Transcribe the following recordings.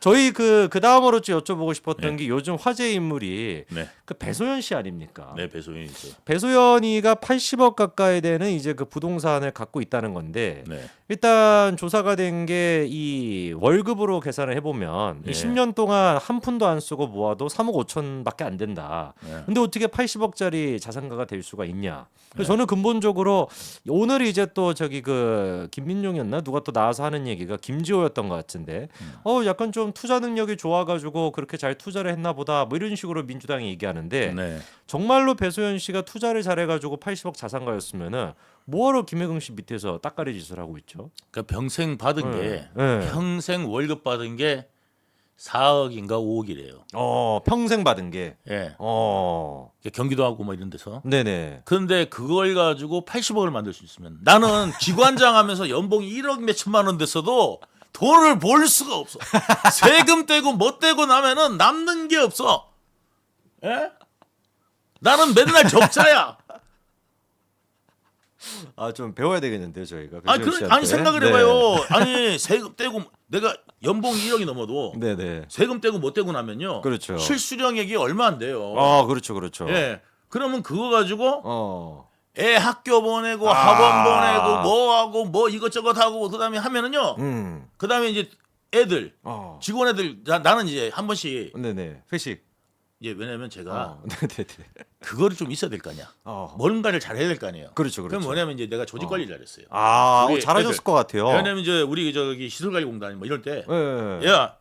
저희 그, 그 다음으로 좀 여쭤보고 싶었던 네. 게 요즘 화제 인물이 네, 그 배소연 씨 아닙니까? 네 배소연이죠. 배소연이가 80억 가까이 되는 이제 그 부동산을 갖고 있다는 건데 네, 일단 조사가 된 게 이 월급으로 계산을 해보면 네. 이 10년 동안 한 푼도 안 쓰고 모아도 3억 5천밖에 안 된다. 네. 근데 어떻게 80억짜리 자산가가 될 수가 있냐? 그래서 네. 저는 근본적으로 오늘 이제 또 저기 그 김민용이었나 누가 또 나와서 하는 얘기가 김지호였던 것 같은데, 음. 어 약간 좀 투자 능력이 좋아가지고 그렇게 잘 투자를 했나 보다 뭐 이런 식으로 민주당이 얘기하는데 네. 정말로 배소연 씨가 투자를 잘해가지고 80억 자산가였으면은 뭐하러 김혜경 씨 밑에서 따까리 짓을 하고 있죠? 그러니까 평생 받은 네. 게 네. 평생 월급 받은 게 4억인가 5억이래요. 어 평생 받은 게, 예, 어, 경기도하고 뭐 이런 데서. 네네. 그런데 그걸 가지고 80억을 만들 수 있으면 나는 기관장 하면서 연봉이 1억 몇천만 원 됐어도 돈을 벌 수가 없어. 세금 떼고 뭐 떼고 나면은 남는 게 없어. 예? 나는 맨날 적자야. 아 좀 배워야 되겠는데요 저희가. 아니, 그, 씨한테. 아니 생각을 네. 해봐요. 아니 세금 떼고 내가 연봉이 1억이 넘어도 네네. 세금 떼고 못 떼고 나면요. 그렇죠. 실수령액이 얼마 안 돼요. 아 그렇죠 그렇죠. 예. 그러면 그거 가지고 어. 애 학교 보내고 아. 학원 보내고 뭐 하고 뭐 이것저것 하고 그다음에 하면은요. 음. 그다음에 이제 애들 어. 직원 애들 나, 나는 이제 한 번씩 네네. 회식. 이제 왜냐면 제가 어. 네네네. 그거를 좀 있어야 될 거 아니야. 어. 뭔가를 잘 해야 될 거 아니에요. 그렇죠 그렇죠. 뭐냐면 이제 내가 조직 관리를 잘했어요. 아 우리 어, 잘하셨을 애들. 것 같아요. 왜냐면 이제 우리 저기 시설관리공단 뭐 이럴 때 예. 야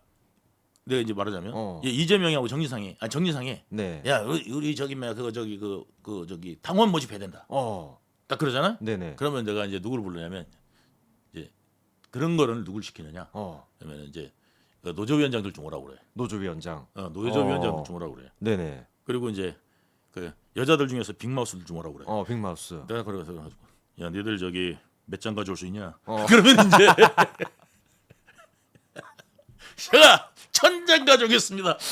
내가 이제 말하자면 어. 야, 이재명이하고 정진상이 아니 정진상이 네. 야 우리, 우리 저기 뭐야 그거 저기 그 그 저기 당원 모집해야 된다. 어. 딱 그러잖아. 네네. 그러면 내가 이제 누구를 부르냐면 이제 그런 거를 누굴 시키느냐? 어. 그러면 이제 그 노조위원장들 좀 오라고 그래. 노조위원장. 어, 노조위원장들 어. 좀 오라고 그래. 네네. 그리고 이제 그 여자들 중에서 빅마우스들 좀 오라고 그래. 어 빅마우스. 내가 그래서 가지고 야 니들 저기 몇 장 가져올 수 있냐? 어. 그러면 이제 제가 천장 가져오겠습니다.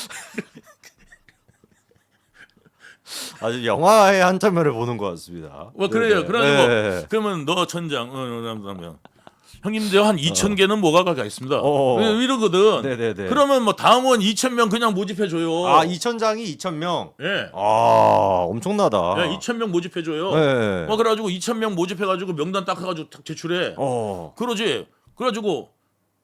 아주 영화의 한 장면을 보는 것 같습니다. 뭐 그래요. 네네. 그래가지고 네. 그러면 너 천장, 어, 그러면 형님들 한 2천 개는 뭐가 가겠습니다. 어. 이러거든. 네네네. 그러면 뭐 다음은 2천 명 그냥 모집해 줘요. 아 2천 장이 2천 명. 예. 아 엄청나다. 야, 2천 명 모집해 줘요. 네. 뭐 그래가지고 2천 명 모집해 가지고 명단 딱 해가지고 딱 제출해. 어. 그러지. 그래가지고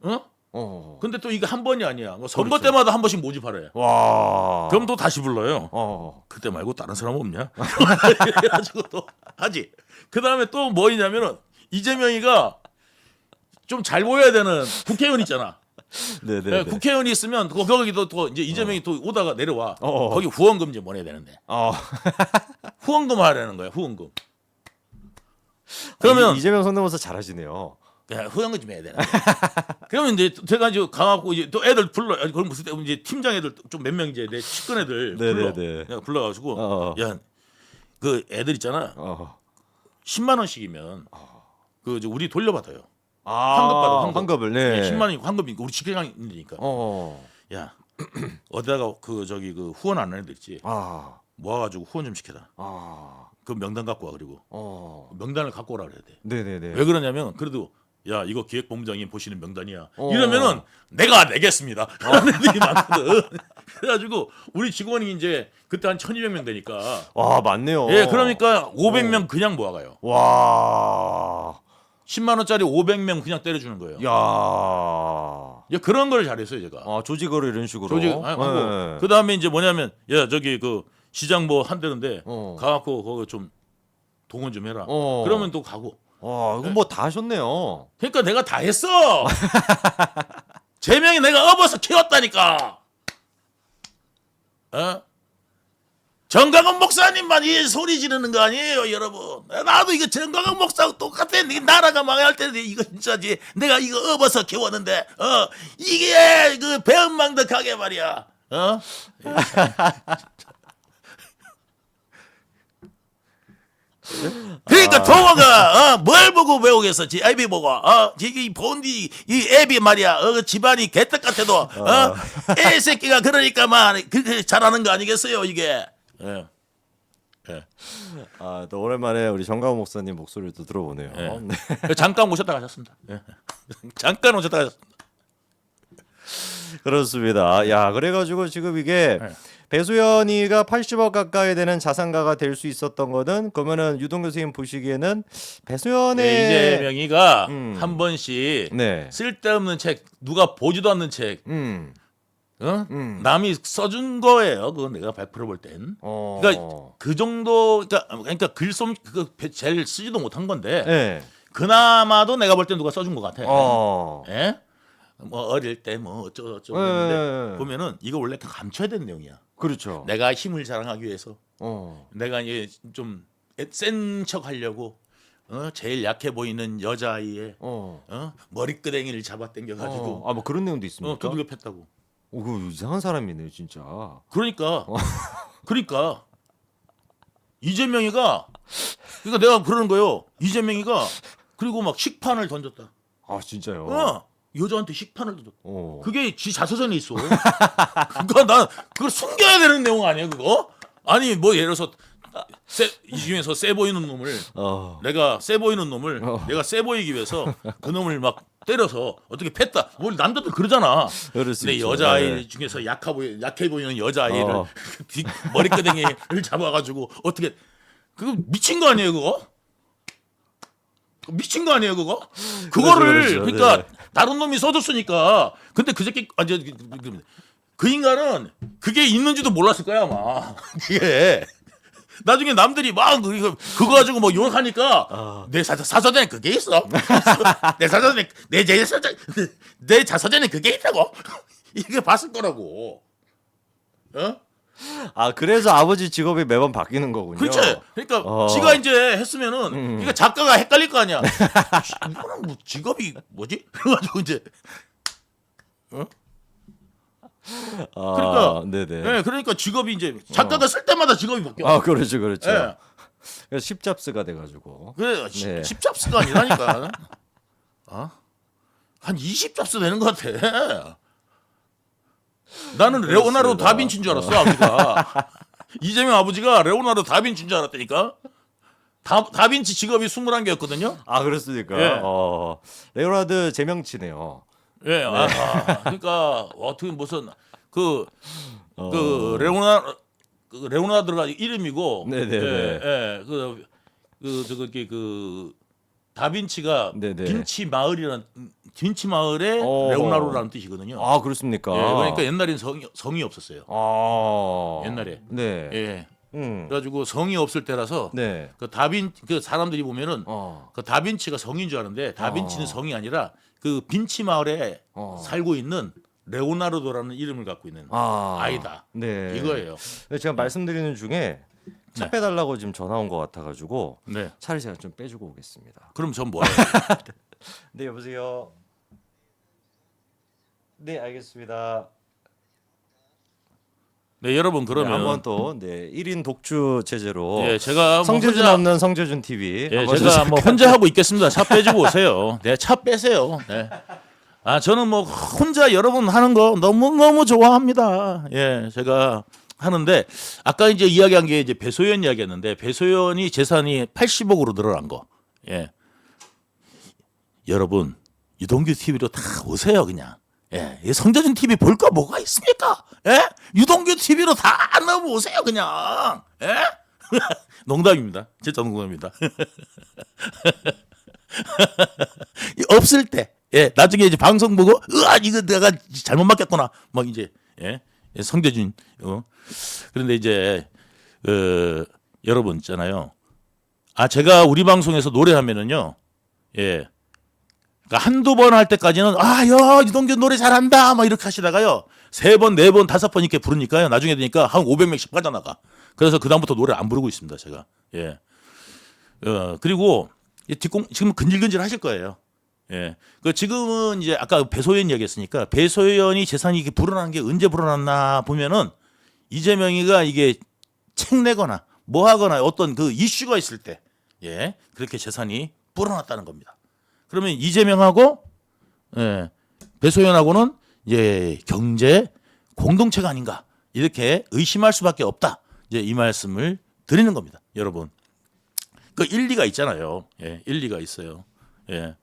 어? 어. 근데 또 이게 한 번이 아니야. 뭐 선거 그렇죠. 때마다 한 번씩 모집하래. 와. 그럼 또 다시 불러요. 어. 그때 말고 다른 사람 없냐? 그래가지고 또 하지. 그 다음에 또 뭐이냐면은 이재명이가 좀 잘 보여야 되는 국회의원 있잖아. 네네. 예, 국회의원이 있으면 그 거기도 또 이제 이재명이 또 오다가 내려와. 어. 거기 후원금 이제 보내야 되는데 어. 후원금 하라는 거야. 후원금. 그러면 이- 이재명 성대모사 잘하시네요. 야, 후원금 좀 해야 되는데. 그러면 이제 제가 이제 가갖고 이제 또 애들 불러. 아니, 그럼 무슨 때 이제 팀장 애들 좀 몇 명 이제 내 측근 애들 불러. 네네네. 내가 불러가지고 어. 야그 애들 있잖아. 어. 10만 원씩이면 그 이제 우리 돌려받아요. 아, 환급 받아, 환급. 환급을 네. 10만 원이 환급이니까 우리 직장인이니까. 어. 야 어디다가 그 저기 그 후원 안 하는 애들 있지. 아. 모아가지고 후원 좀 시켜라. 아. 그 명단 갖고 와 그리고 어. 명단을 갖고 오라 그래야 돼. 네네네. 왜 그러냐면 그래도 야 이거 기획본부장님 보시는 명단이야. 어. 이러면은 내가 내겠습니다. 하는 애들이 많거든. 그래가지고 우리 직원이 이제 그때 한 1,200명 되니까. 와 맞네요. 예, 그러니까 어. 500명 그냥 모아가요. 와. 10만 원짜리 500명 그냥 때려주는 거예요. 야. 야, 그런 걸 잘했어요 제가. 아 조직으로 이런 식으로. 조직 아니, 하고 네. 그 다음에 이제 뭐냐면 야 저기 그 시장 뭐 한대는데 어. 가갖고 거기 좀 동원 좀 해라. 어. 그러면 또 가고. 와 이거 뭐다 하셨네요. 그러니까 내가 다 했어. 제명이 내가 업어서 키웠다니까. 어? 정강원 목사님만 이 소리 지르는 거 아니에요, 여러분. 나도 이거 정강원 목사하고 똑같아. 이 나라가 망할 때 이거 진짜지. 내가 이거 업어서 키웠는데, 어 이게 그 배은망덕하게 말이야. 어? 그러니까 동호가 어, 뭘 보고 배우겠어? 지 앱이 보고 어, 이 본디 이 앱이 말이야. 어, 집안이 개떡 같아도 어, 애 새끼가 그러니까만 그렇게 잘하는 거 아니겠어요, 이게? 예. 예. 아 또 오랜만에 우리 정가호 목사님 목소리를 또 들어보네요. 예. 네. 잠깐 오셨다 가셨습니다. 예. 잠깐 오셨다 가셨습니다. 그렇습니다. 야, 그래가지고 지금 이게 네. 배수연이가 80억 가까이 되는 자산가가 될 수 있었던 거는 그러면은 유동 교수님 보시기에는 배수연의 네, 이재명이가 음. 한 번씩 네, 쓸데없는 책 누가 보지도 않는 책 음, 어? 음. 남이 써준 거예요. 그거 내가 100%볼 땐. 어, 그러니까 그 정도 그러니까, 그러니까 글솜 그거 제일 쓰지도 못한 건데 네, 그나마도 내가 볼 땐 누가 써준 것 같아. 어, 예? 뭐 어릴 때 뭐 어쩌고 저쩌고 네, 했는데 보면은 이거 원래 다 감춰야 되는 내용이야. 그렇죠. 내가 힘을 자랑하기 위해서 어, 내가 이제 좀센 척 하려고 어? 제일 약해 보이는 여자아이의 어, 어? 머리끄댕이를 잡아당겨 가지고 어, 아뭐 그런 내용도 어, 있습니까? 두들겨 팼다고. 오, 그 이상한 사람이네요, 진짜. 그러니까 그러니까 이재명이가 그러니까 내가 그러는 거예요. 이재명이가 그리고 막 식판을 던졌다. 아, 진짜요. 어. 여자한테 식판을 던졌다. 어. 그게 지 자서전에 있어. 그러니까 난 그걸 숨겨야 되는 내용 아니에요, 그거? 아니 뭐 예를 들어서 세, 이 중에서 세 보이는 놈을 어. 내가 세 보이는 놈을 어. 내가 세 보이기 위해서 그 놈을 막 때려서 어떻게 팼다. 뭘 남자들 그러잖아. 그럴 수 근데 있죠. 여자아이 네. 중에서 약해 보이 약해 보이는 여자아이를 어. 뒤 머리끄댕이를 잡아가지고 어떻게 그거 미친 거 아니에요 그거? 미친 거 아니에요 그거? 그거를 그렇죠, 그러니까 네. 다른 놈이 써줬으니까 근데 그 새끼 아저 그, 그, 그 인간은 그게 있는지도 몰랐을 거야 아마 그게 나중에 남들이 막 그거 그거 가지고 뭐 욕하니까 아. 내 사, 사서전에 그게 있어 내 사서전에 내 제사전 내 자서전에 그게 있다고 이게 봤을 거라고 어? 아, 그래서 아버지 직업이 매번 바뀌는 거군요. 그렇지. 그러니까 어. 지가 이제 했으면은 음. 그러니까 작가가 헷갈릴 거 아니야. 씨, 이거는 뭐 직업이 뭐지? 그래가지고 이제 아, 그러니까, 네네. 예, 그러니까 직업이 이제 작가가 쓸 때마다 직업이 바뀌어. 아, 그렇죠, 그렇죠. 예. 그래서 십잡스가 돼가지고. 그래 시- 네. 10잡스가 아니라니까. 어? 한 20잡스 되는 것 같아. 나는 레오나르도. 다빈치인 줄 알았어 아버지가. 이재명 아버지가 레오나르도 다빈치인 줄 알았다니까. 다, 다빈치 직업이 21개였거든요. 아, 그렇습니까? 예. 어, 레오나드 제명치네요. 예, 아, 그러니까 어떻게 무슨 그, 어. 그 레오나 그 레오나르도가 이름이고, 네네네. 예, 예, 그, 그 저기 그 다빈치가 네네. 빈치 마을이란 빈치 마을의 어. 레오나르도라는 뜻이거든요. 아, 그렇습니까? 예, 그러니까 옛날엔 성이 성이 없었어요. 아, 옛날에. 네. 예, 음. 그래가지고 성이 없을 때라서 네. 그 다빈 그 사람들이 보면은 어. 그 다빈치가 성인 줄 아는데 다빈치는 어. 성이 아니라 그 빈치 마을에 어. 살고 있는 레오나르도라는 이름을 갖고 있는 아. 아이다. 네. 이거예요. 근데 제가 말씀드리는 중에 차 네. 빼달라고 지금 전화 온 것 같아가지고 네. 차를 제가 좀 빼주고 오겠습니다. 그럼 전 뭐예요? 네 여보세요. 네 알겠습니다. 네, 여러분 그러면 그러면 한번 또 네, 1인 독주 체제로 예, 제가 뭐 성재준 혼자 없는 성재준 TV. 예, 한번 제가 뭐? 혼자 하고 있겠습니다. 차 빼주고 오세요. 네, 차 빼세요. 네. 아, 저는 뭐 혼자 여러분 하는 거 너무 너무 좋아합니다. 예, 제가 하는데 아까 이제 이야기한 게 이제 배소연 이야기였는데 배소연이 재산이 80억으로 늘어난 거. 예. 여러분 유동규 TV로 다 오세요 그냥. 예, 이 성재준 TV 볼 거 뭐가 있습니까? 예, 유동규 TV로 다 넘어오세요 그냥. 예, 농담입니다. 진짜 농담입니다. 없을 때, 예, 나중에 이제 방송 보고, 으아, 이거 내가 잘못 맡겼구나. 막 이제, 예, 예, 성재준, 어. 그런데 이제, 그, 여러분 있잖아요. 아, 제가 우리 방송에서 노래하면은요, 예. 그러니까 한두 번 할 때까지는, 아, 야, 이동규 노래 잘한다. 막 이렇게 하시다가요. 세 번, 네 번, 다섯 번 이렇게 부르니까요. 나중에 되니까 한 500명씩 빠져나가. 그래서 그다음부터 노래 안 부르고 있습니다. 제가. 예. 어, 그리고 이 뒷공 지금 근질근질 하실 거예요. 예. 그 지금은 이제 아까 배소연 이야기했으니까 배소연이 재산이 이게 불어난 게 언제 불어났나 보면은 이재명이가 이게 책 내거나 뭐 하거나 어떤 그 이슈가 있을 때 예. 그렇게 재산이 불어났다는 겁니다. 그러면 이재명하고 예. 배소연하고는 이제 경제 공동체가 아닌가 이렇게 의심할 수밖에 없다. 이제 이 말씀을 드리는 겁니다. 여러분. 그 일리가 있잖아요. 예, 일리가 있어요. 예.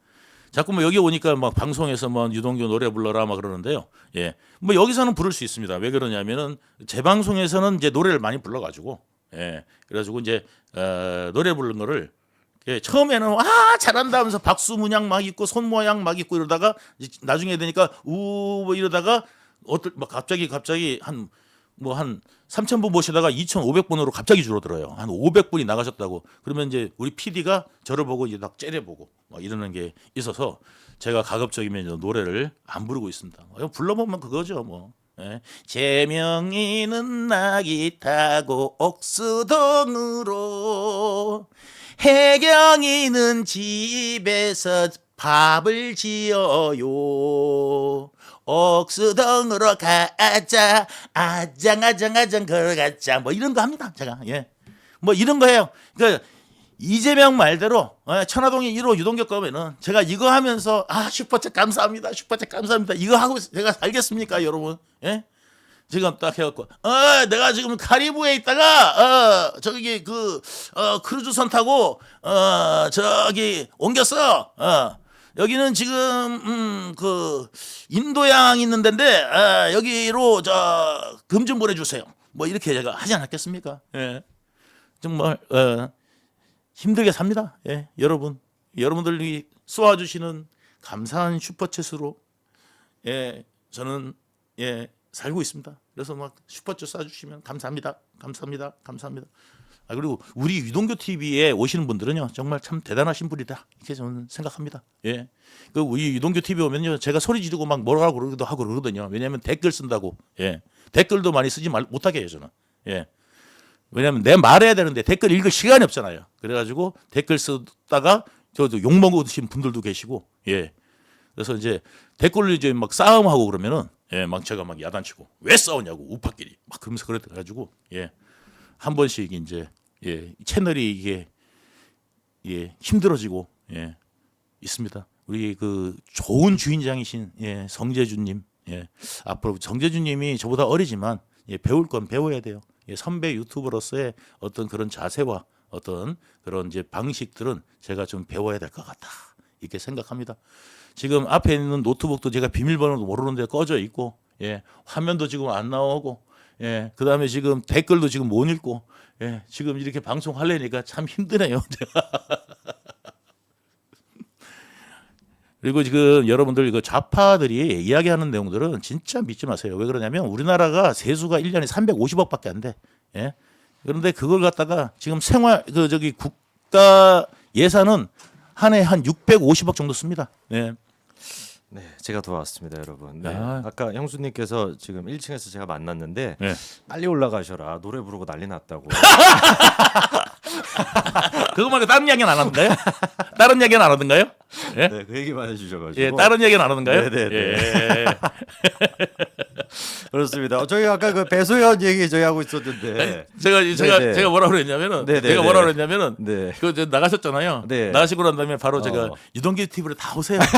자꾸 뭐 여기 오니까 막 방송에서 뭐 유동규 노래 불러라 막 그러는데요. 예. 뭐 여기서는 부를 수 있습니다. 왜 그러냐면은 제 방송에서는 이제 노래를 많이 불러 가지고 예. 그래 가지고 이제 어, 노래 부르는 거를 예, 처음에는 와 잘한다 하면서 박수 문양 막 있고 손 모양 막 있고 이러다가 나중에 되니까 우 뭐 이러다가 어떨 막 갑자기 갑자기 한 뭐한 3,000분 모시다가 2,500분으로 갑자기 줄어들어요. 한 500분이 나가셨다고. 그러면 이제 우리 PD가 저를 보고 이제 막 째려보고 막 이러는 게 있어서 제가 가급적이면 노래를 안 부르고 있습니다. 어, 불러보면 그거죠 뭐. 예. 재명이는 낙이 타고 옥수동으로 해경이는 집에서 밥을 지어요. 옥수동으로 가자 아장아장아장 걸어가자 뭐 이런 거 합니다 제가 예 뭐 이런 거예요 그러니까 이재명 말대로 어, 천화동이 1호 유동규 거면은 제가 이거 하면서 아 슈퍼챗 감사합니다 슈퍼챗 감사합니다. 이거 하고 제가 살겠습니까 여러분? 예? 지금 딱 해갖고 어 내가 지금 카리브에 있다가 어 저기 그 어, 크루즈선 타고 어 저기 옮겼어. 어 여기는 지금 음 그 인도양 있는 데인데 아, 여기로 저 금 좀 보내주세요. 뭐 이렇게 제가 하지 않았겠습니까? 예. 정말 어, 힘들게 삽니다 예 여러분 여러분들이 쏘아주시는 감사한 슈퍼챗으로 예 저는 예 살고 있습니다. 그래서 막 슈퍼챗 쏴주시면 감사합니다, 감사합니다, 감사합니다. 아 그리고 우리 유동교 TV에 오시는 분들은요 정말 참 대단하신 분이다 이렇게 저는 생각합니다. 예, 그 우리 유동교 TV 오면요 제가 소리 지르고 막 뭐라고 그러기도 하고 그러거든요. 왜냐하면 댓글 쓴다고. 예, 댓글도 많이 쓰지 말 못하게 해요 저는. 예. 왜냐하면 내 말해야 되는데 댓글 읽을 시간이 없잖아요. 그래가지고 댓글 쓰다가 저도 욕 먹으신 분들도 계시고, 예. 그래서 이제 댓글로 이제 막 싸움하고 그러면은 예, 막 제가 막 야단치고 왜 싸우냐고 우파끼리 막 그러면서 그래가지고 예, 한 번씩 이제 예, 이 채널이 이게 예, 힘들어지고 예, 있습니다. 우리 그 좋은 주인장이신 예, 성재준님 예, 앞으로 정재준님이 저보다 어리지만 예, 배울 건 배워야 돼요. 예, 선배 유튜버로서의 어떤 그런 자세와 어떤 그런 이제 방식들은 제가 좀 배워야 될 것 같다 이렇게 생각합니다. 지금 앞에 있는 노트북도 제가 비밀번호도 모르는데 꺼져 있고, 예, 화면도 지금 안 나오고, 예, 그 다음에 지금 댓글도 지금 못 읽고, 예, 지금 이렇게 방송하려니까 참 힘드네요. 그리고 지금 여러분들 그 좌파들이 이야기하는 내용들은 진짜 믿지 마세요. 왜 그러냐면 우리나라가 세수가 1년에 350억밖에 안 돼. 예. 그런데 그걸 갖다가 지금 생활 그 저기 국가 예산은 한 해 한 650억 정도 씁니다. 예. 네, 제가 돌아왔습니다, 여러분. 네. 아. 아 까 형수님께서 지금 1층에서 제가 만났는데 네. 빨리 올라가셔라 노래 부르고 난리 났다고. 그거 말고 다른 이야기는 안 하던가요? 다른 이야기는 안 하던가요? 예? 네, 그 얘기만 해주셔가지고. 예, 다른 이야기는 안 하던가요? 네네네. 예. 그렇습니다. 어, 저희 아까 그 배소연 얘기 저희 하고 있었는데. 제가 제가 네네. 제가 뭐라 그랬냐면은 네네네. 제가 뭐라 그랬냐면은 네. 그 이제 나가셨잖아요. 네. 나가시고 난 다음에 바로 제가 어. 유동기 TV로 다 오세요.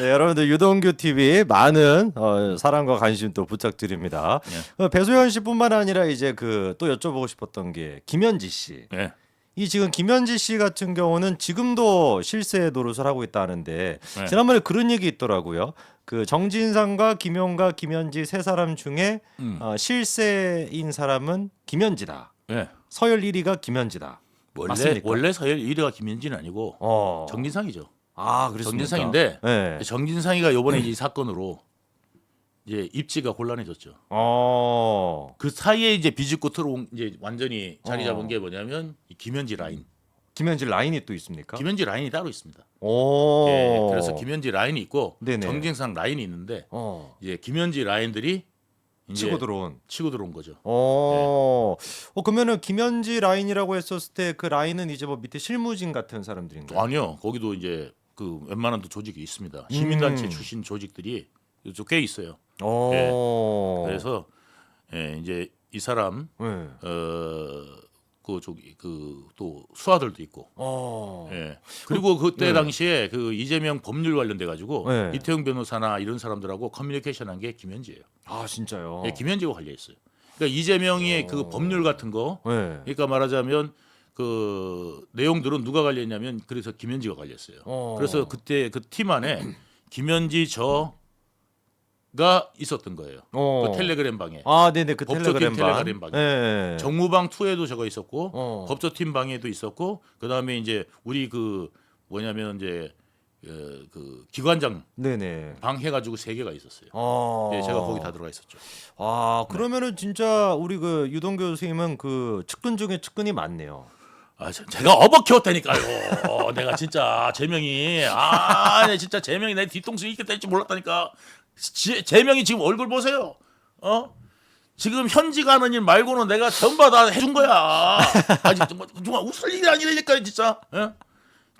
네, 여러분들 유동규 TV 많은 어, 사랑과 관심 또 부탁드립니다. 네. 어, 배소연 씨뿐만 아니라 이제 그 또 여쭤보고 싶었던 게 김현지 씨. 예. 이 지금 김현지 씨 같은 경우는 지금도 실세 노릇을 하고 있다는데 네. 지난번에 그런 얘기 있더라고요. 그 정진상과 김용과 김현지 세 사람 중에 음. 어, 실세인 사람은 김현지다. 예. 서열 1위가 김현지다. 원래 맞습니까? 원래 서열 1위가 김현진은 아니고 어. 정진상이죠. 아, 그렇습니까? 정진상인데 네. 정진상이가 요번에 이 사건으로 이제 입지가 곤란해졌죠. 어. 그 사이에 이제 비집고 들어온 이제 완전히 자리 잡은 어. 게 뭐냐면 이 김현지 라인. 김현지 라인이 또 있습니까? 김현지 라인이 따로 있습니다. 오. 예, 그래서 김현지 라인이 있고 네네. 정진상 라인이 있는데 어. 이제 김현지 라인들이 이제 치고 들어온. 치고 들어온 거죠. 어. 어 그러면은 김현지 라인이라고 했었을 때 그 라인은 이제 뭐 밑에 실무진 같은 사람들인가요? 아니요, 거기도 이제 그 웬만한 또 조직이 있습니다. 시민단체 음. 출신 조직들이 꽤 있어요. 어. 그래서 예, 이제 이 사람 네. 어그 저기 그 또 수하들도 있고 어. 예. 그리고 그때 네. 당시에 그 이재명 법률 관련돼 가지고 네. 이태용 변호사나 이런 사람들하고 커뮤니케이션 한 게 김현지예요. 아 진짜요? 예, 김현지가 관련 있어요. 그러니까 이재명이 어. 그 법률 같은 거 네. 그러니까 말하자면 그 내용들은 누가 관리했냐면 그래서 김현지가 관리했어요. 어. 그래서 그때 그 팀 안에 김현지 저가 있었던 거예요. 어. 그 텔레그램 방에 아, 네네 그 법조팀 텔레그램 방. 텔레그램 방에. 네. 정무방 2에도 저거 있었고 어. 법조팀 방에도 있었고 그다음에 이제 우리 그 뭐냐면 이제 어, 그 기관장 네네. 방 해가지고 세 개가 있었어요. 어. 예, 제가 거기 다 들어가 있었죠. 아, 그러면은 진짜 우리 그 유동규 선생님은 그 측근 중에 측근이 많네요. 아, 저- 제가 어버 키웠다니까요. 내가 진짜 제명이 아, 내 진짜 제명이 내 뒤통수 이렇게 될지 몰랐다니까. 지, 제명이 지금 얼굴 보세요. 어? 지금 현지가 하는 일 말고는 내가 전부 다 해준 거야. 아직 정말, 정말 웃을 일이 아니라니까 진짜. 예?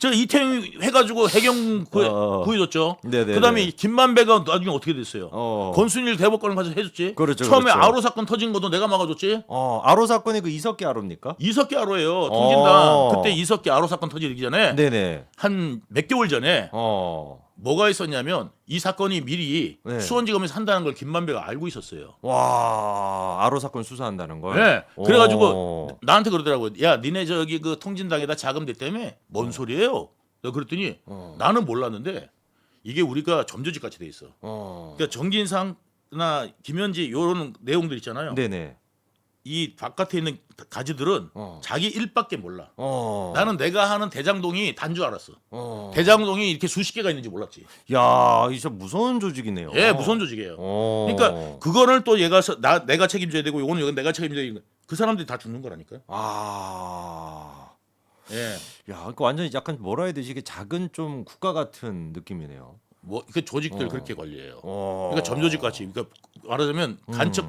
저 이태용 해가지고 해경 구해, 어. 구해줬죠. 네네네. 그다음에 김만배가 나중에 어떻게 됐어요? 어. 권순일 대법관 가서 해줬지. 그렇죠, 처음에 그렇죠. 아로 사건 터진 것도 내가 막아줬지. 어, 아로 사건이 그 이석기 아로입니까? 이석기 아로예요. 통진당 어. 그때 이석기 아로 사건 터지기 전에 네네. 한 몇 개월 전에 어. 뭐가 있었냐면 이 사건이 미리 네. 수원지검에서 한다는 걸 김만배가 알고 있었어요. 와, 아로 사건 수사한다는 걸. 네. 그래가지고 어. 나한테 그러더라고요. 야, 니네 저기 그 통진당에다 자금 냈다며? 뭔 소리예요? 내가 그랬더니 어. 나는 몰랐는데 이게 우리가 점조직 같이 돼 있어. 어. 그러니까 정진상나 김현지 요런 내용들 있잖아요. 네네. 이 바깥에 있는 가지들은 어. 자기 일밖에 몰라. 어. 나는 내가 하는 대장동이 단 줄 알았어. 어. 대장동이 이렇게 수십 개가 있는지 몰랐지. 야, 이 진짜 무서운 조직이네요. 예, 무서운 조직이에요. 어. 그러니까 그거를 또 얘가 서- 나 내가 책임져야 되고 이거는 이건 내가 책임져야 되고 그 사람들이 다 죽는 거라니까요. 아. 예. 야, 그러니까 완전히 약간 뭐라 해야 되지? 이게 작은 좀 국가 같은 느낌이네요. 뭐 그 조직들 어. 그렇게 관리해요. 어. 그러니까 점조직 같이 그러니까 말하자면 음. 간첩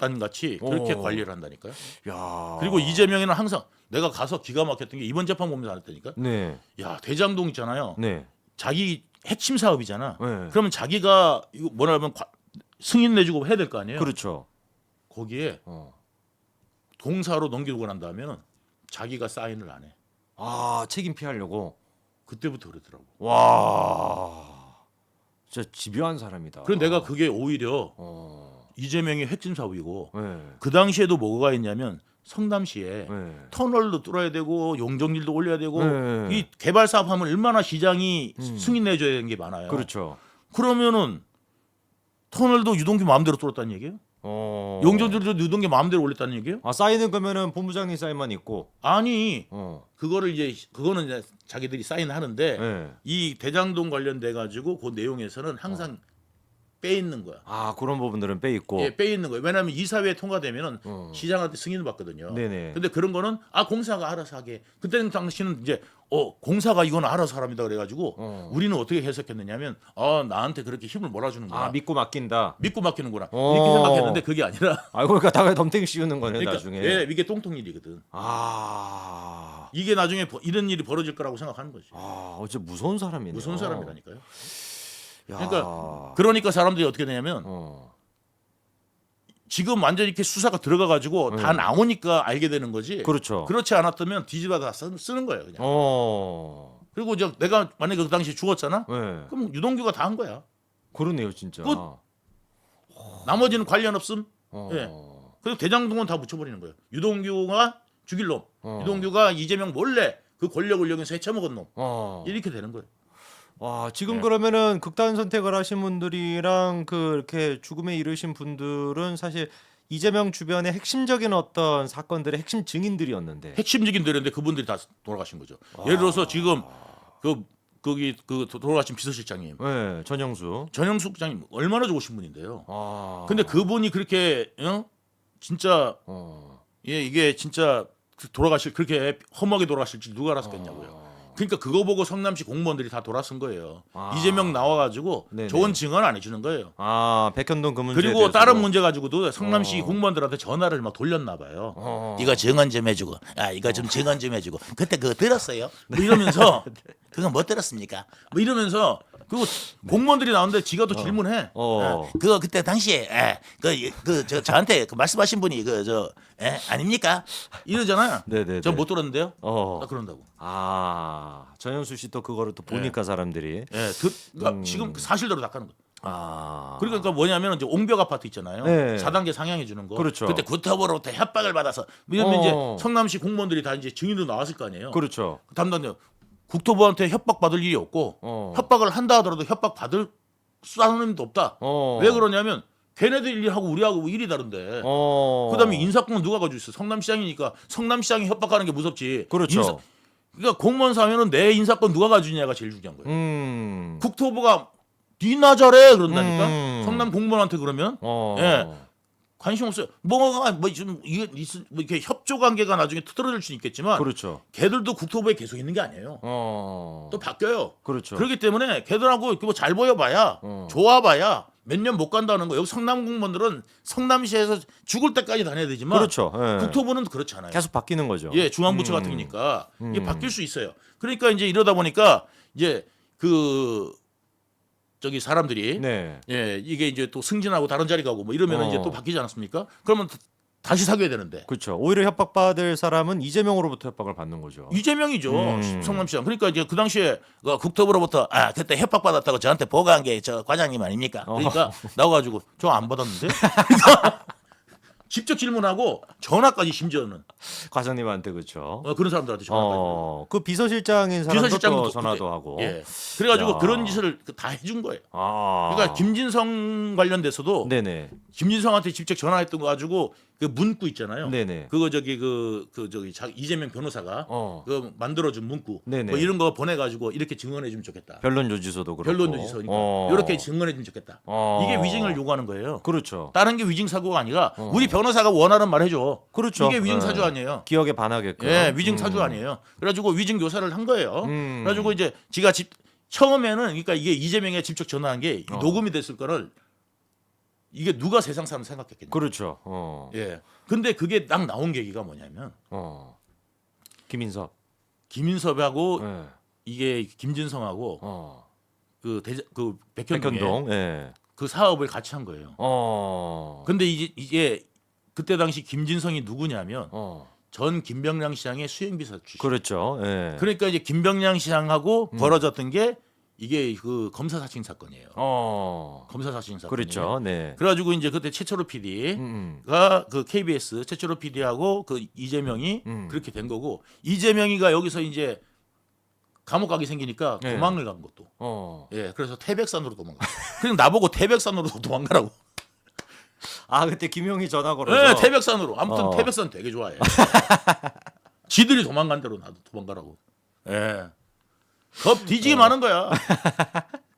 단 같이 그렇게 어. 관리를 한다니까요. 야. 그리고 이재명이는 항상 내가 가서 기가 막혔던 게 이번 재판 보면서 알았다니까. 네. 야 대장동 있잖아요. 네. 자기 핵심 사업이잖아. 네. 그러면 자기가 이거 뭐라면 승인 내주고 해야 될 거 아니에요. 그렇죠. 거기에 어. 공사로 넘기고 난 다음에는 자기가 사인을 안 해. 아, 책임 피하려고. 그때부터 그러더라고. 와. 진짜 집요한 사람이다. 그래서 내가 그게 오히려 어. 이재명의 핵심 사업이고 네. 그 당시에도 뭐가 있냐면 성남시에 네. 터널도 뚫어야 되고 용적률도 올려야 되고 네. 이 개발 사업하면 얼마나 시장이 음. 승인 내줘야 되는 게 많아요. 그렇죠. 그러면은 터널도 유동규 마음대로 뚫었다는 얘기예요? 어. 용적률도 유동규 마음대로 올렸다는 얘기예요? 아, 사인은 그러면은 본부장님 사인만 있고. 아니 어. 그거를 이제 그거는 이제 자기들이 사인하는데 네. 이 대장동 관련돼 가지고 그 내용에서는 항상 빼 있는 거야. 아, 그런 부분들은 빼 있고. 예, 빼 있는 거예요. 왜냐하면 이사회에 통과되면은 어. 시장한테 승인을 받거든요. 네네. 근데 그런 거는 아 공사가 알아서 하게. 그때는 당시는 이제 어 공사가 이건 알아서 하랍니다 그래가지고 어. 우리는 어떻게 해석했느냐면 아 나한테 그렇게 힘을 몰아주는구나. 아, 믿고 맡긴다. 믿고 맡기는구나 어. 이렇게 생각했는데 그게 아니라 아, 그러니까 다가 덤탱이 씌우는 거네, 그러니까 나중에. 예, 이게 똥통 일이거든. 아. 이게 나중에 버- 이런 일이 벌어질 거라고 생각하는 거지. 아, 어째 무서운 사람이네. 무서운 사람이라니까요. 야. 그러니까 그러니까 사람들이 어떻게 되냐면 어. 지금 완전 히 이렇게 수사가 들어가 가지고 다 네. 나오니까 알게 되는 거지. 그렇죠. 그렇지 않았다면 뒤집어 다 쓰- 쓰는 거예요, 그냥. 어. 그리고 이제 내가 만약에 그 당시에 죽었잖아. 네. 그럼 유동규가 다 한 거야. 그러네요, 진짜. 끝. 나머지는 관련 없음. 어. 예. 그리고 대장동은 다 묻혀버리는 거예요. 유동규가 죽일 놈. 어. 유동규가 이재명 몰래 그 권력을 이용해서 헤쳐먹은 놈. 어. 이렇게 되는 거예요. 와, 지금 네. 그러면은 극단 선택을 하신 분들이랑 그 이렇게 죽음에 이르신 분들은 사실 이재명 주변의 핵심적인 어떤 사건들의 핵심 증인들이었는데. 핵심적인 데인데 그분들이 다 돌아가신 거죠. 아. 예를 들어서 지금 그 거기 그 돌아가신 비서실장님 네, 전영수. 전영숙 장님 얼마나 좋으신 분인데요. 아. 근데 그분이 그렇게 어? 진짜 어. 예 이게 진짜 돌아가실 그렇게 험하게 돌아가실 줄 누가 알았겠냐고요. 그러니까 그거 보고 성남시 공무원들이 다 돌아선 거예요. 아. 이재명 나와가지고 네네. 좋은 증언 안 해주는 거예요. 아, 백현동 그 문제에 그리고. 다른 문제 가지고도 성남시 어. 공무원들한테 전화를 막 돌렸나 봐요. 어. 이거 증언 좀 해주고, 아 이거 좀 증언 좀 해주고, 그때 그거 들었어요? 뭐 이러면서 그건 못 들었습니까? 뭐 이러면서 그리고 공무원들이 나오는데 지가 또 질문해. 어. 예, 그거 그때 당시에 그그저 저한테 그 말씀하신 분이 그저 아닙니까? 이러잖아요. 네네네. 전 못 들었는데요. 어. 아, 그런다고. 아, 전영수 씨 또 그거를 또 보니까 사람들이. 예, 듣, 그러니까 음. 지금 그 사실대로 닦아는 거예요. 아. 그러니까 뭐냐면 이제 옹벽 아파트 있잖아요. 네. 4단계 상향해 주는 거. 그렇죠. 그때 구타버로부터 협박을 받아서 이러면 어. 이제 성남시 공무원들이 다 이제 증인도 나왔을 거 아니에요. 그렇죠. 담당 국토부한테 협박 받을 일이 없고 어. 협박을 한다 하더라도 협박 받을 사람도 없다. 어. 왜 그러냐면 걔네들 일하고 우리하고 일이 다른데. 어. 그다음에 인사권은 누가 가지고 있어? 성남시장이니까 성남시장이 협박하는 게 무섭지. 그렇죠. 인사- 그러니까 공무원 사면은 내 인사권 누가 가지냐가 제일 중요한 거예요. 음. 국토부가 니나 잘해 그런다니까. 음. 성남 공무원한테 그러면 어. 예. 관심 없어요. 뭐가 뭐좀 뭐 이렇게 협조 관계가 나중에 틀어질 수는 있겠지만 그렇죠. 걔들도 국토부에 계속 있는 게 아니에요. 어. 또 바뀌어요. 그렇죠. 그렇기 때문에 걔들하고 이렇게 뭐잘 보여봐야 어. 좋아봐야 몇 년 못 간다는 거. 여기 성남 공무원들은 성남시에서 죽을 때까지 다녀야 되지만 그렇죠. 예. 국토부는 그렇지 않아요. 계속 바뀌는 거죠. 예, 중앙부처 음. 같은 거니까 이게 음. 바뀔 수 있어요. 그러니까 이제 이러다 보니까 이제 그 저기 사람들이 네. 예, 이게 이제 또 승진하고 다른 자리 가고 뭐 이러면 어. 이제 또 바뀌지 않았습니까? 그러면 다- 다시 사귀어야 되는데 그렇죠. 오히려 협박받을 사람은 이재명으로부터 협박을 받는 거죠. 이재명이죠 음. 성남시장. 그러니까 이제 그 당시에 그 국토부로부터 아 그때 협박 받았다고 저한테 보고한 게 저 과장님 아닙니까? 어. 그러니까 나와가지고 저 안 받았는데. 직접 질문하고 전화까지 심지어는 과장님한테 그렇죠. 어, 그런 사람들한테 전화까지. 어, 그 비서실장인 사람도 비서실장도 또 전화도 그때- 하고. 예. 그래가지고 야. 그런 짓을 다 해준 거예요. 아. 그러니까 김진성 관련돼서도 네네. 김진성한테 직접 전화했던 거 가지고 그 문구 있잖아요. 네네. 그거 저기 그, 그 저기 자- 이재명 변호사가 어. 그 만들어준 문구 네네. 뭐 이런 거 보내가지고 이렇게 증언해 주면 좋겠다. 변론 조지서도 그렇고. 변론 조지서니까 어. 이렇게 증언해 주면 좋겠다. 어. 이게 위증을 요구하는 거예요. 그렇죠. 다른 게 위증 사고가 아니라 우리 변호사가 원하는 말 해줘. 그렇죠. 이게 위증 사주 예. 아니에요. 기억에 반하게끔. 예, 위증 사주 음. 아니에요. 그래가지고 위증 교사를 한 거예요. 음. 그래가지고 이제 지가 집 처음에는 그러니까 이게 이재명에 직접 전화한 게 어. 녹음이 됐을 거를 이게 누가 세상 사람 생각했겠냐. 그렇죠. 어. 예. 근데 그게 딱 나온 계기가 뭐냐면 어. 김인섭. 김인섭하고 예. 이게 김진성하고 어. 그 대자 그 백현동에 백현동. 예. 그 사업을 같이 한 거예요. 어. 근데 이제 이게 그때 당시 김진성이 누구냐면 어. 전 김병량 시장의 수행비서 출신. 그렇죠. 예. 그러니까 이제 김병량 시장하고 음. 벌어졌던 게 이게 그 검사 사칭 사건이에요. 어. 검사 사칭 사건. 그렇죠. 네. 그래가지고 이제 그때 최철호 PD가 음. 그 KBS 최철호 PD하고 그 이재명이 음. 그렇게 된 거고 이재명이가 여기서 이제 감옥 가게 생기니까 네. 도망을 간 것도. 어. 예, 그래서 태백산으로 도망가. 그냥 나보고 태백산으로 도망가라고. 아 그때 김용희 전화 걸어서. 예, 태백산으로. 아무튼 어. 태백산 되게 좋아해. 지들이 도망간 대로 나도 도망가라고. 예. 겁 뒤지게 많은 거야.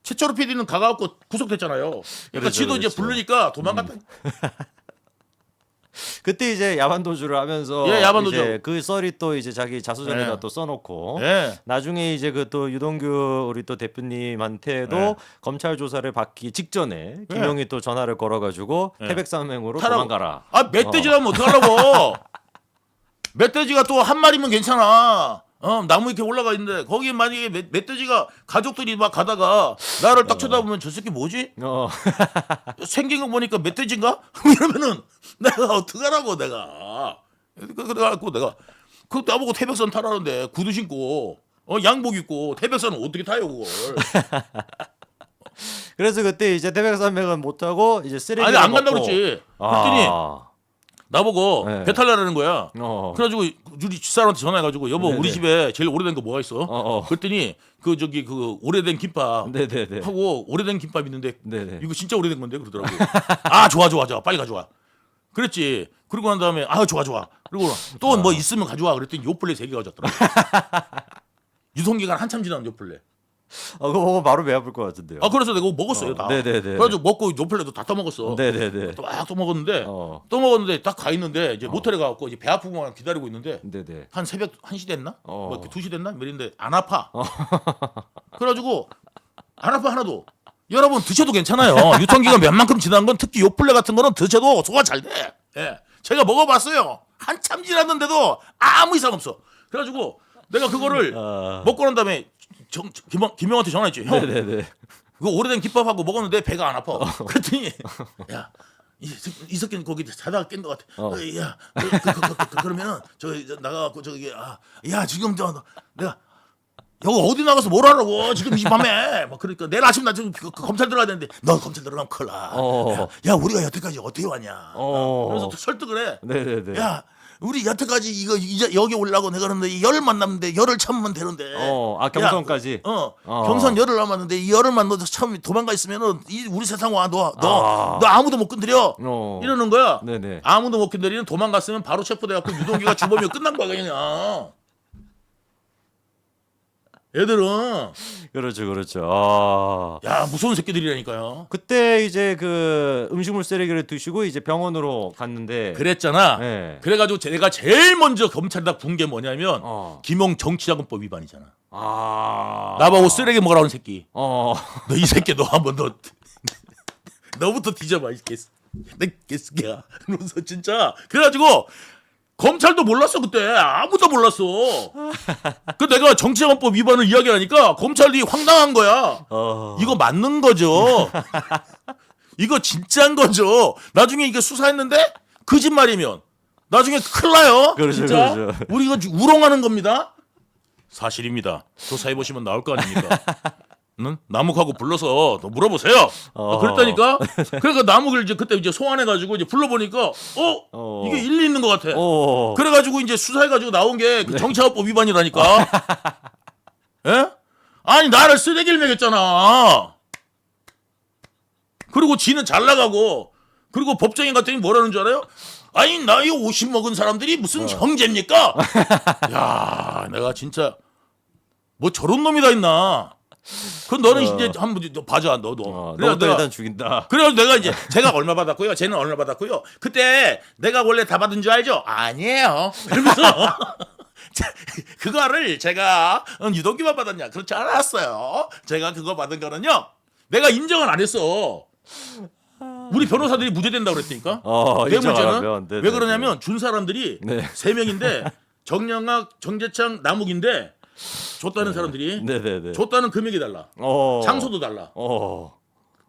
최철호 PD는 가가지고 구속됐잖아요. 그러니까 그렇죠, 지도 이제 그렇죠. 부르니까 도망갔다. 그때 이제 야반도주를 하면서 예, 야반도주. 이제 그 썰이 또 이제 자기 자서전에다 예. 또 써놓고 예. 나중에 이제 그 또 유동규 우리 또 대표님한테도 네. 검찰 조사를 받기 직전에 김용희 또 전화를 걸어가지고 네. 태백산행으로 타라고. 도망가라. 아 멧돼지라면 어. 떡하라고 멧돼지가 또 한 마리면 괜찮아. 어, 나무 이렇게 올라가 있는데 거기 만약에 멧, 멧돼지가 가족들이 막 가다가 나를 딱 쳐다보면 저 새끼 뭐지? 어. 생긴 거 보니까 멧돼지인가? 이러면은 내가 어떡하라고 내가. 그- 그래갖고 내가 그 나보고 태백산 타라는데 구두 신고 어 양복 입고 태백산은 어떻게 타요 그걸? 그래서 그때 이제 태백산맥은 못 타고 이제 쓰레기. 아니 안 간다 그랬지. 그랬더니 아. 나보고 네. 배 탈라라는 거야. 어. 그래가지고 우리 집사람한테 전화해가지고 여보 네네. 우리 집에 제일 오래된 거 뭐가 있어? 어, 어. 그랬더니 그 저기 그 오래된 김밥 네네네. 하고 오래된 김밥 있는데 네네. 이거 진짜 오래된 건데 그러더라고. 아 좋아 좋아 좋아 빨리 가져와. 그랬지. 그리고 난 다음에 아 좋아 좋아. 그리고 또 뭐 있으면 가져와. 그랬더니 요플레 세개 가져왔더라고. 유통기간 한참 지난 요플레. 어, 그거 먹으면 바로 배 아플 것 같은데요. 아 그래서 내가 먹었어요 어, 다. 네네네. 그래가지고 먹고 요플레도 다 떠먹었어. 네네네. 또막또 먹었는데 어. 또 먹었는데 딱 가 있는데 이제 모텔에 가갖고 이제 배 아프고만 기다리고 있는데 네네. 한 새벽 1시 됐나? 어. 뭐 2시 됐나? 이랬는데 안 아파. 그래가지고 안 아파 하나도. 여러분 드셔도 괜찮아요. 유통기간 몇 만큼 지난 건 특히 요플레 같은 거는 드셔도 소화 잘 돼. 예. 제가 먹어봤어요. 한참 지났는데도 아무 이상 없어. 그래가지고 내가 그거를 아. 먹고 난 다음에 정, 김, 김영한테 전화했지. 형, 네네네. 그거 오래된 김밥하고 먹었는데 배가 안 아파. 그랬더니 야. 이, 새끼- 이 새끼는 거기 자다가 깬 것 같아. 어. 어, 야, 그, 그, 그, 그, 그 러면은 저 나가갖고 저기 아, 야 지금 저 너- 내가 여기 어디 나가서 뭘 하라고 지금 이 밤에 막 그러니까 내일 아침 나 지금 그- 그 검찰 들어가야 되는데 너 검찰 들어가면 큰일 나. 어. 야 우리가 여태까지 어떻게 왔냐. 어. 그래서 또 설득을 해. 네네네. 야 우리 여태까지 이거 이제 여기 올라고 내가 그러는데 열 만났는데 열을 참으면 되는데. 어, 아 경선까지. 야, 어, 어. 경선 열을 남았는데 이 열흘만 너도 처음 도망가 있으면은 이 우리 세상 와 너너 아. 너 아무도 못 건드려. 어. 이러는 거야. 네네. 아무도 못 건드리는 도망갔으면 바로 체포돼갖고 유동규가 주범이면 끝난 거야 그냥. 얘들은 그렇죠, 그렇죠. 아. 야 무서운 새끼들이라니까요. 그때 이제 그 음식물 쓰레기를 드시고 이제 병원으로 갔는데. 그랬잖아. 네. 그래가지고 제가 제일 먼저 검찰에다 군 게 뭐냐면 어. 김용 정치자금법 위반이잖아. 아. 나보고 쓰레기 먹으라는 새끼. 어. 너 이 새끼 너 한번 너 너부터 뒤져봐 이 개스. 내 개새끼야. 그러면서 진짜 그래가지고 검찰도 몰랐어 그때 아무도 몰랐어. 그 내가 정치자금법 위반을 이야기하니까 검찰이 황당한 거야. 어. 이거 맞는 거죠. 이거 진짜인 거죠. 나중에 이게 수사했는데 거짓말이면 나중에 큰일 나요. 그렇죠, 진짜 그렇죠. 우리 이거 우롱하는 겁니다. 사실입니다. 조사해 보시면 나올 거 아닙니까? 응? 나묵하고 불러서 또 물어보세요. 어. 그랬다니까. 그러니까 나묵을 이제 그때 이제 소환해가지고 이제 불러보니까 어, 어. 이게 일리 있는 것 같아. 어. 그래가지고 이제 수사해가지고 나온 게 네. 그 정치화법 위반이라니까. 예? 아니 나를 쓰레기를 먹였잖아. 그리고 지는 잘 나가고 그리고 법정에 갔더니 뭐라는 줄 알아요? 아니 나이 50 먹은 사람들이 어. 무슨 형제입니까? 야 내가 진짜 뭐 저런 놈이 다 있나? 그 너는 어. 이제 한번 너 봐줘 너도. 어, 그래서 너부터 내가 일단 죽인다. 그래서 내가 이제 제가 얼마 받았고요. 쟤는 얼마 받았고요. 그때 내가 원래 다 받은 줄 알죠? 아니에요. 이러면서 자, 그거를 제가 어, 유동기만 받았냐? 그렇지 않았어요. 제가 그거 받은 거는요. 내가 인정을 안 했어. 우리 변호사들이 무죄된다고 그랬으니까. 어, 뇌물죄는 인정하라면. 네네. 왜 그러냐면 준 사람들이 네. 세 명인데 정영학, 정재창, 남욱인데 줬다는 사람들이 네네네. 줬다는 금액이 달라. 어. 장소도 달라. 어.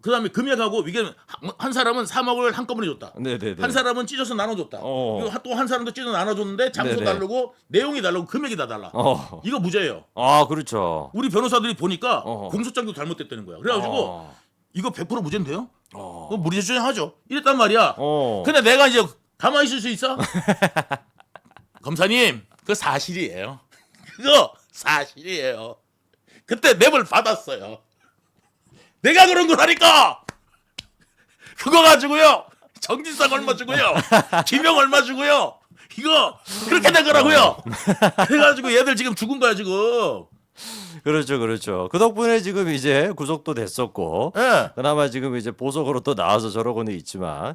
그다음에 금액하고 이게 한- 한 사람은 3억을 한꺼번에 줬다. 네네네. 한 사람은 찢어서 나눠줬다. 어. 또 한 사람도 찢어 나눠줬는데 장소 네네. 다르고 내용이 다르고 금액이 다 달라. 어. 이거 무죄예요. 아, 그렇죠. 우리 변호사들이 보니까 어허. 공소장도 잘못됐다는 거야. 그래가지고 어. 이거 100% 무죄인데요? 어. 그거 무죄 주장하죠. 이랬단 말이야. 어. 근데 내가 이제 가만히 있을 수 있어? 검사님, 그거 사실이에요. 그거 사실이에요. 그때 뇌물 받았어요. 내가 그런 거라니까. 그거 가지고요. 정진상 얼마 주고요. 김영 얼마 주고요. 이거 그렇게 된 거라고요. 그래가지고 얘들 지금 죽은 거야 지금. 그렇죠, 그렇죠. 그 덕분에 지금 이제 구속도 됐었고, 예. 그나마 지금 이제 보석으로 또 나와서 저러고는 있지만,